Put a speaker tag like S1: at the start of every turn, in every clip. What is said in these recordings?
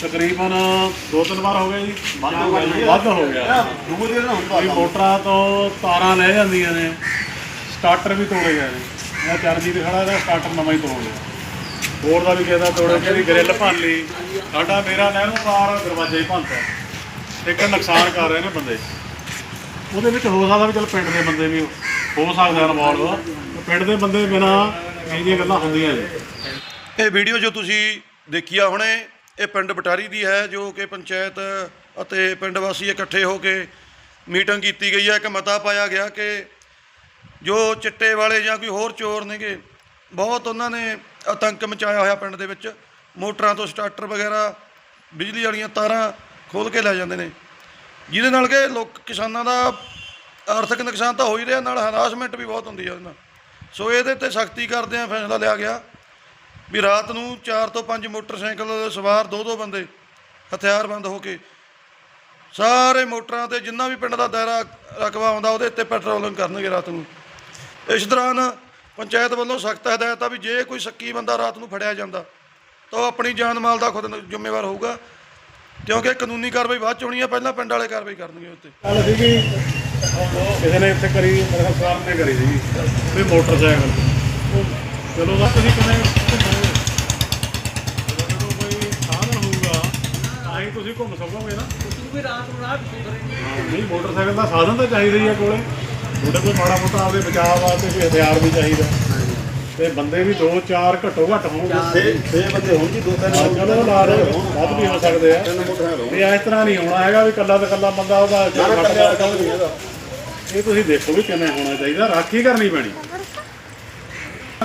S1: ਤਕਰੀਬਨ ਦੋ ਤਿੰਨ ਵਾਰ ਹੋ ਗਏ ਜੀ।
S2: ਵੱਧ ਹੋ ਗਿਆ ਜੀ।
S1: ਵੱਧ ਹੋ ਗਿਆ।
S2: ਦੂਜੇ ਦਿਨ ਹੁੰਦਾ
S1: ਮੋਟਰਾਂ ਤੋਂ ਤਾਰਾਂ ਲੈ ਜਾਂਦੀਆਂ ਨੇ। ਸਟਾਰਟਰ ਵੀ ਤੋੜੇ ਗਏ ਨੇ। ਮੈਂ ਚਰਨਜੀਤ ਖੜਾ ਇਹਦਾ ਸਟਾਰਟਰ ਨਵਾਂ ਹੀ ਤੋੜ ਲਿਆ। ਹੋਰ ਦਾ ਵੀ ਕਿਸੇ ਦਾ ਤੋੜੇ ਕਿਸੇ ਦੀ ਗ੍ਰਿਲ ਭੰਨ ਲਈ। ਸਾਡਾ ਮੇਰਾ ਨਹਿਰੋਂ ਪਾਰ ਦਰਵਾਜ਼ਾ ਹੀ ਭੰਨਤਾ ਇੱਕ ਨੁਕਸਾਨ ਕਰ ਰਹੇ ਨੇ ਬੰਦੇ। ਉਹਦੇ ਵਿੱਚ ਹੋ ਸਕਦਾ ਵੀ ਚਲ ਪਿੰਡ ਦੇ ਬੰਦੇ ਵੀ ਹੋ ਸਕਦੇ ਇਨਵੋਲਵ ਪਿੰਡ ਦੇ ਬੰਦੇ ਬਿਨਾ ਇਹ ਗੱਲਾਂ ਹੁੰਦੀਆਂ ਨੇ
S3: ਇਹ ਵੀਡੀਓ ਜੋ ਤੁਸੀਂ ਦੇਖੀ ਆ ਹੁਣੇ ਇਹ ਪਿੰਡ ਬਟਾਰੀ ਦੀ ਹੈ, ਜੋ ਕਿ ਪੰਚਾਇਤ ਅਤੇ ਪਿੰਡ ਵਾਸੀ ਇਕੱਠੇ ਹੋ ਕੇ ਮੀਟਿੰਗ ਕੀਤੀ ਗਈ ਹੈ। ਇੱਕ ਮਤਾ ਪਾਇਆ ਗਿਆ ਕਿ ਜੋ ਚਿੱਟੇ ਵਾਲੇ ਜਾਂ ਕੋਈ ਹੋਰ ਚੋਰ ਨੇਗੇ, ਬਹੁਤ ਉਹਨਾਂ ਨੇ ਆਤੰਕ ਮਚਾਇਆ ਹੋਇਆ ਪਿੰਡ ਦੇ ਵਿੱਚ। ਮੋਟਰਾਂ ਤੋਂ ਸਟਾਰਟਰ ਵਗੈਰਾ, ਬਿਜਲੀ ਵਾਲੀਆਂ ਤਾਰਾਂ ਖੋਲ ਕੇ ਲੈ ਜਾਂਦੇ ਨੇ। ਜਿਹਦੇ ਨਾਲ ਕਿ ਲੋਕ, ਕਿਸਾਨਾਂ ਦਾ ਆਰਥਿਕ ਨੁਕਸਾਨ ਤਾਂ ਹੋ ਹੀ ਰਿਹਾ, ਨਾਲ ਹਰਾਸਮੈਂਟ ਵੀ ਬਹੁਤ ਹੁੰਦੀ ਹੈ ਉਹਦੇ ਨਾਲ। ਸੋ ਇਹਦੇ ਤੇ ਸਖਤੀ ਕਰਦੇ ਆ, ਫੈਸਲਾ ਲਿਆ ਗਿਆ। ਵੀ ਰਾਤ ਨੂੰ 4 ਤੋਂ 5 ਮੋਟਰਸਾਈਕਲ ਸਵਾਰ ਦੋ ਦੋ ਬੰਦੇ ਹਥਿਆਰਬੰਦ ਹੋ ਕੇ ਸਾਰੇ ਮੋਟਰਾਂ ਤੇ ਜਿੰਨਾ ਵੀ ਪਿੰਡ ਦਾ ਦਾਇਰਾ ਰਕਬਾ ਆਉਂਦਾ ਉਹਦੇ ਉੱਤੇ ਪੈਟਰੋਲਿੰਗ ਕਰਨਗੇ ਰਾਤ ਨੂੰ। ਇਸ ਦੌਰਾਨ ਪੰਚਾਇਤ ਵੱਲੋਂ ਸਖਤ ਹਦਾਇਤ ਆ ਵੀ ਜੇ ਕੋਈ ਸ਼ੱਕੀ ਬੰਦਾ ਰਾਤ ਨੂੰ ਫੜਿਆ ਜਾਂਦਾ, ਤਾਂ ਉਹ ਆਪਣੀ ਜਾਨ ਮਾਲ ਦਾ ਖੁਦ ਜ਼ਿੰਮੇਵਾਰ ਹੋਊਗਾ, ਕਿਉਂਕਿ ਕਾਨੂੰਨੀ ਕਾਰਵਾਈ ਬਾਅਦ ਚ ਹੋਣੀ ਆ, ਪਹਿਲਾਂ ਪਿੰਡ ਵਾਲੇ ਕਾਰਵਾਈ ਕਰਨਗੇ ਉੱਤੇ।
S1: ਗੱਲ ਸੀਗੀ, ਕਿਸੇ ਨੇ ਇੱਥੇ ਕਰੀ, ਮੇਰੇ ਖਿਆਲ ਨੇ ਕਰੀ ਸੀਗੀ, ਵੀ ਮੋਟਰਸਾਈਕਲ। ਚਲੋ ਤੁਸੀਂ ਕਿਵੇਂ ਘੁੰਮੋਗੇ ਜਦੋਂ ਕੋਈ ਸਾਧਨ ਹੋਊਗਾ ਤਾਂ ਹੀ ਤੁਸੀਂ ਘੁੰਮ ਸਕੋਗੇ ਨਾ।
S4: ਵੀ ਰਾਤ ਨੂੰ ਰਾਹ ਸੁਧਰੇ
S1: ਨਹੀਂ ਮੋਟਰਸਾਈਕਲ ਦਾ ਸਾਧਨ ਤਾਂ ਚਾਹੀਦਾ ਹੀ ਆ ਕੋਲੇ। ਤੁਹਾਡੇ ਕੋਲ ਮਾੜਾ ਮੋਟਾ ਆਪਦੇ ਬਚਾਅ ਵਾਸਤੇ ਕੋਈ ਹਥਿਆਰ ਵੀ ਚਾਹੀਦਾ। ਤੇ ਬੰਦੇ ਵੀ ਦੋ ਚਾਰ ਘੱਟੋ ਘੱਟ ਹੋਣਗੇ।
S2: ਛੇ ਛੇ ਬੰਦੇ ਹੋਣ ਜੀ ਦੋ ਤਿੰਨ
S1: ਹਾਂ, ਚਲੋ ਲਾ ਲਓ ਵੱਧ ਵੀ ਹੋ ਸਕਦੇ ਆ। ਵੀ ਇਸ ਤਰ੍ਹਾਂ ਨਹੀਂ ਹੋਣਾ ਹੈਗਾ ਵੀ ਕੱਲਾ ਤੇ ਕੱਲਾ ਬੰਦਾ ਉਹਦਾ ਇਹ ਤੁਸੀਂ ਦੇਖੋ ਵੀ ਕਿਵੇਂ ਹੋਣਾ ਚਾਹੀਦਾ। ਰਾਖੀ ਕਰਨੀ ਪੈਣੀ।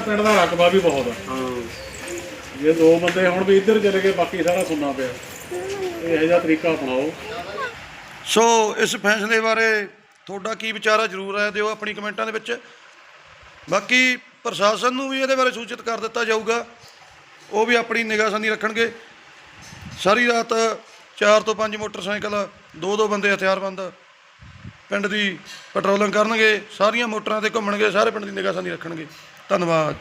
S1: ਪਿੰਡ ਦਾ ਰਕਬਾ ਵੀ ਬਹੁਤ ਆ।
S2: ਹਾਂ।
S1: ਜੇ ਦੋ ਬੰਦੇ ਹੁਣ ਵੀ ਇੱਧਰ ਚਲੇ ਗਏ ਬਾਕੀ ਸਾਰਾ ਸੁਣਨਾ ਪਿਆ। ਇਹੋ ਜਿਹਾ ਤਰੀਕਾ ਅਪਣਾਓ।
S3: ਸੋ ਇਸ ਫੈਸਲੇ ਬਾਰੇ ਤੁਹਾਡਾ ਕੀ ਵਿਚਾਰ ਹੈ ਜਰੂਰ ਰਾਏ ਦਿਓ ਆਪਣੀ ਕਮੈਂਟਾਂ ਦੇ ਵਿੱਚ। ਬਾਕੀ ਪ੍ਰਸ਼ਾਸਨ ਨੂੰ ਵੀ ਇਹਦੇ ਬਾਰੇ ਸੂਚਿਤ ਕਰ ਦਿੱਤਾ ਜਾਊਗਾ। ਉਹ ਵੀ ਆਪਣੀ ਨਿਗਾਹਸਾਨੀ ਰੱਖਣਗੇ। ਸਾਰੀ ਰਾਤ 4 ਤੋਂ 5 ਮੋਟਰਸਾਈਕਲ, ਦੋ ਦੋ ਬੰਦੇ ਹਥਿਆਰਬੰਦ ਪਿੰਡ ਦੀ ਪੈਟਰੋਲਿੰਗ ਕਰਨਗੇ, ਸਾਰੀਆਂ ਮੋਟਰਾਂ ਤੇ ਘੁੰਮਣਗੇ, ਸਾਰੇ ਪਿੰਡ ਦੀ ਨਿਗਾਹਸਾਨੀ ਰੱਖਣਗੇ। ਧੰਨਵਾਦ।